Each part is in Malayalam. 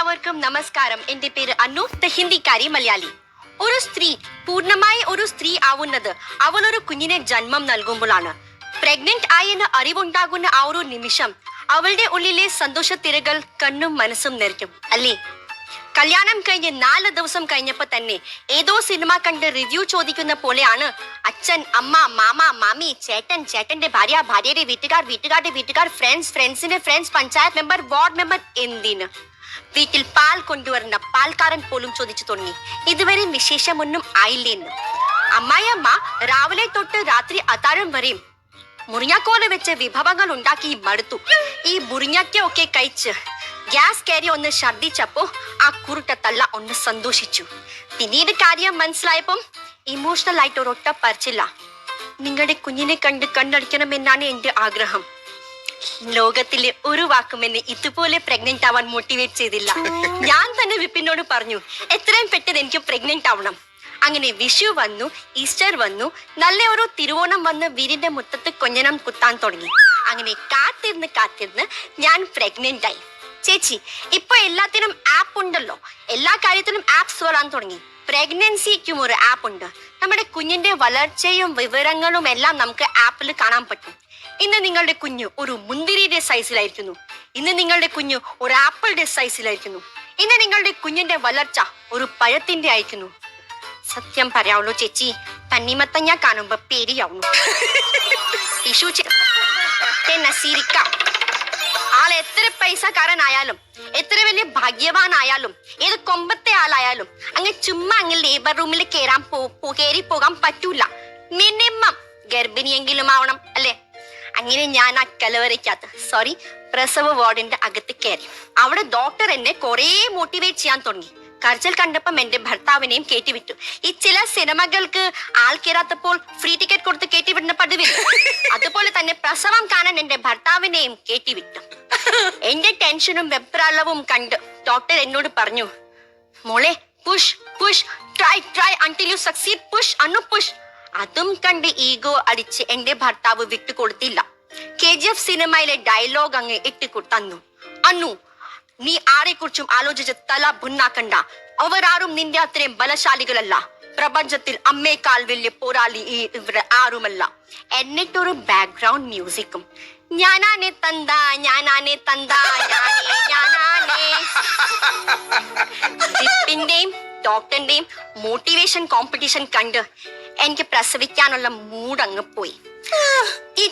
എല്ലാവർക്കും നമസ്കാരം. എന്റെ പേര് അന്നു ദ ഹിന്ദിക്കാരി മലയാളി. ഒരു സ്ത്രീ പൂർണമായി ഒരു സ്ത്രീ ആവുന്നത് അവൾ ഒരു കുഞ്ഞിനെ ജന്മം നൽകുമ്പോഴാണ്. പ്രഗ്നന്റ് ആയി എന്ന് അറിവുണ്ടാകുന്ന ആ ഒരു നിമിഷം അവളുടെ ഉള്ളിലെ സന്തോഷത്തിരകൾ കണ്ണും മനസ്സും നിറയ്ക്കും അല്ലേ? കല്യാണം കഴിഞ്ഞ് നാല് ദിവസം കഴിഞ്ഞപ്പോ തന്നെ ഏതോ സിനിമ കണ്ട് റിവ്യൂ ചോദിക്കുന്ന പോലെയാണ് അച്ഛൻ അമ്മ മാമ മാമി ചേട്ടൻ ചേട്ടന്റെ ഭാര്യ ഭാര്യയുടെ വീട്ടുകാർ വീട്ടുകാരുടെ വീട്ടുകാർ ഫ്രണ്ട്സ് ഫ്രണ്ട്സിന്റെ friends panchayat member ward member എന്തിന്? വീട്ടിൽ പാൽ കൊണ്ടുവരുന്ന പാൽക്കാരൻ പോലും ചോദിച്ചു തുടങ്ങി ഇതുവരെ വിശേഷമൊന്നും ആയില്ലേന്ന് അമ്മായിയമ്മ രാവിലെ തൊട്ട് രാത്രി അത്താഴം വരെയും മുറിഞ്ഞാക്കോല വെച്ച് വിഭവങ്ങൾ ഉണ്ടാക്കി മടുത്തു. ഈ മുറിഞ്ഞക്ക ഒക്കെ കഴിച്ച് ഗ്യാസ് കയറി ഒന്ന് ഛർദിച്ചപ്പോ ആ കുരുട്ട തള്ള ഒന്ന് സന്തോഷിച്ചു. പിന്നീട് കാര്യം മനസ്സിലായപ്പം ഇമോഷണൽ ആയിട്ട് ഒരൊട്ട പറിച്ചില്ല. നിങ്ങളുടെ കുഞ്ഞിനെ കണ്ട് കണ്ണടിക്കണമെന്നാണ് എന്റെ ആഗ്രഹം. ലോകത്തിലെ ഒരു വാക്കും എന്നെ ഇതുപോലെ പ്രഗ്നന്റ് ആവാൻ മോട്ടിവേറ്റ് ചെയ്തില്ല. ഞാൻ തന്നെ വിപിനോട് പറഞ്ഞു എത്രയും പെട്ടെന്ന് എനിക്ക് പ്രഗ്നന്റ് ആവണം. അങ്ങനെ വിഷു വന്നു ഈസ്റ്റർ വന്നു നല്ല ഒരു തിരുവോണം വന്ന് വീടിന്റെ മുറ്റത്ത് കൊഞ്ഞനം കുത്താൻ തുടങ്ങി. അങ്ങനെ കാത്തിരുന്ന് കാത്തിരുന്ന് ഞാൻ പ്രഗ്നന്റ് ആയി. ചേച്ചി ഇപ്പൊ എല്ലാത്തിനും ആപ്പ് ഉണ്ടല്ലോ. എല്ലാ കാര്യത്തിനും ആപ്സ് വരാൻ തുടങ്ങി. പ്രഗ്നൻസിക്കും ഒരു ആപ്പ് ഉണ്ട്. നമ്മുടെ കുഞ്ഞിന്റെ വളർച്ചയും വിവരങ്ങളും എല്ലാം നമുക്ക് ആപ്പിൽ കാണാൻ പറ്റും. ഇന്ന് നിങ്ങളുടെ കുഞ്ഞ് ഒരു മുന്തിരിയുടെ സൈസിലായിരിക്കുന്നു ഇന്ന് നിങ്ങളുടെ കുഞ്ഞ് ഒരു ആപ്പിളിന്റെ സൈസിലായിരിക്കുന്നു ഇന്ന് നിങ്ങളുടെ കുഞ്ഞിന്റെ വളർച്ച ഒരു പഴത്തിന്റെ ആയിരിക്കുന്നു. സത്യം പറയാവുള്ളൂ ചേച്ചി തണ്ണിമത്തങ്ങ കാണുമ്പോ പേടിയാവുന്നു. നസീരിക്ക ആൾ എത്ര പൈസക്കാരനായാലും എത്ര വലിയ ഭാഗ്യവാനായാലും ഏത് കൊമ്പത്തെ ആളായാലും അങ്ങ് ചുമ്മാ അങ്ങ് ലേബർ റൂമിൽ കയറാൻ കേറി പോകാൻ പറ്റൂല. മിനിമം ഗർഭിണിയെങ്കിലും ആവണം അല്ലേ? അങ്ങനെ ഞാൻ ആ കലവരയ്ക്കകത്ത് സോറി പ്രസവ വാർഡിന്റെ അകത്ത് കയറി. അവിടെ ഡോക്ടർ എന്നെ കുറേ മോട്ടിവേറ്റ് ചെയ്യാൻ തുടങ്ങി. കരച്ചിൽ കണ്ടപ്പം എന്റെ ഭർത്താവിനെയും കയറ്റിവിട്ടു ഈ ചില സിനിമകൾക്ക് ആൾ കയറാത്തപ്പോൾ ഫ്രീ ടിക്കറ്റ് കൊടുത്ത് കയറ്റിവിടുന്ന പതിവില്ല. അതുപോലെ തന്നെ പ്രസവം കാണാൻ എന്റെ ഭർത്താവിനെയും കയറ്റിവിട്ടു എന്റെ ടെൻഷനും വെപ്രാളവും കണ്ട് ഡോക്ടർ എന്നോട് പറഞ്ഞു മോളെ push push try try until you succeed push അണ്ണു push അതും കണ്ട് ഈഗോ അടിച്ച് എന്റെ ഭർത്താവ് വിട്ടുകൊടുത്തില്ല. കെ ജി എഫ് സിനിമയിലെ ഡയലോഗ് അങ്ങ് ഇട്ട് തന്നു. അന്നു നീ ആരെക്കുറിച്ചും ആലോചിച്ച് തല ഭുന്നാക്കണ്ട അവരാരും നിന്റെ അത്രയും ബലശാലികളല്ല. പ്രപഞ്ചത്തിൽ അമ്മേക്കാൾ വലിയ പോരാളി ഈ ഇവിടെ ആരുമല്ല. എന്നിട്ടൊരു ബാക്ക്ഗ്രൗണ്ട് മ്യൂസിക്കും ഞാനാനെ തന്ത ഞാനാനെ തന്ത ഡോക്ടറിന്റെയും മോട്ടിവേഷൻ കോമ്പറ്റീഷൻ കണ്ട് എനിക്ക് പ്രസവിക്കാനുള്ള മൂഡ് അങ്ങ് പോയി ഈ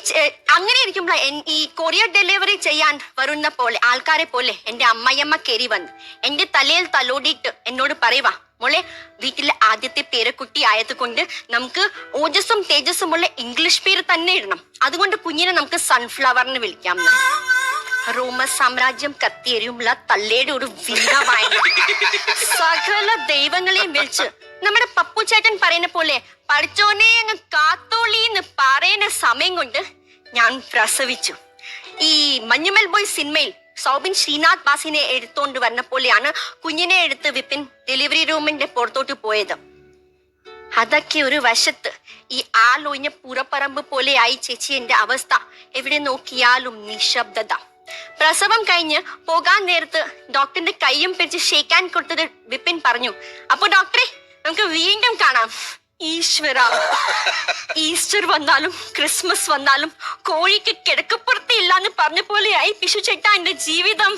അങ്ങനെ ഇരിക്കുമ്പോൾ ഈ കൊറിയർ ഡെലിവറി ചെയ്യാൻ വരുന്ന പോലെ ആൾക്കാരെ പോലെ എന്റെ അമ്മയമ്മ കയറി വന്നു. എന്റെ തലയിൽ തലോടിയിട്ട് എന്നോട് പറയുവാ മോളെ വീട്ടിലെ ആദ്യത്തെ പേരക്കുട്ടി ആയത് കൊണ്ട് നമുക്ക് ഓജസ്സും തേജസ്സുമുള്ള ഇംഗ്ലീഷ് പേര് തന്നെ ഇടണം. അതുകൊണ്ട് കുഞ്ഞിനെ നമുക്ക് സൺഫ്ലവറിന് വിളിക്കാം റോമ സാമ്രാജ്യം കത്തിയെരിയുമുള്ള തള്ളയുടെ ഒരു വീണവായന സകല ദൈവങ്ങളെയും വിളിച്ച് നമ്മുടെ പപ്പു ചേട്ടൻ പറയുന്ന പോലെ പഠിച്ചോനെ അങ്ങ് കാത്തോളി എന്ന് പറയുന്ന സമയം കൊണ്ട് ഞാൻ പ്രസവിച്ചു. ഈ മഞ്ഞുമൽ ബോയ് സിനിമയിൽ സൗബിൻ ശ്രീനാഥ് ബാസിനെ എടുത്തോണ്ട് വന്ന പോലെയാണ് കുഞ്ഞിനെ എടുത്ത് വിപിൻ ഡെലിവറി റൂമിന്റെ പുറത്തോട്ട് പോയത്. അതൊക്കെ ഒരു വശത്ത് ഈ ആളൊഴിഞ്ഞ പുറപ്പറമ്പ് പോലെയായി ചേച്ചി എന്റെ അവസ്ഥ. എവിടെ നോക്കിയാലും നിശബ്ദത. പ്രസവം കഴിഞ്ഞ് പോകാൻ നേരത്ത് ഡോക്ടറിന്റെ കൈയും പിടിച്ച് ഷേക്കാൻ കൊടുത്തത് വിപിൻ പറഞ്ഞു. അപ്പൊ ഡോക്ടറെ നമുക്ക് വീണ്ടും കാണാം. ഈശ്വര. ഈസ്റ്റർ വന്നാലും ക്രിസ്മസ് വന്നാലും കോഴിക്ക് കിടക്കപ്പുറത്തില്ല എന്ന് പറഞ്ഞ പോലെയായി പിശു ചേട്ടാ എന്റെ ജീവിതം.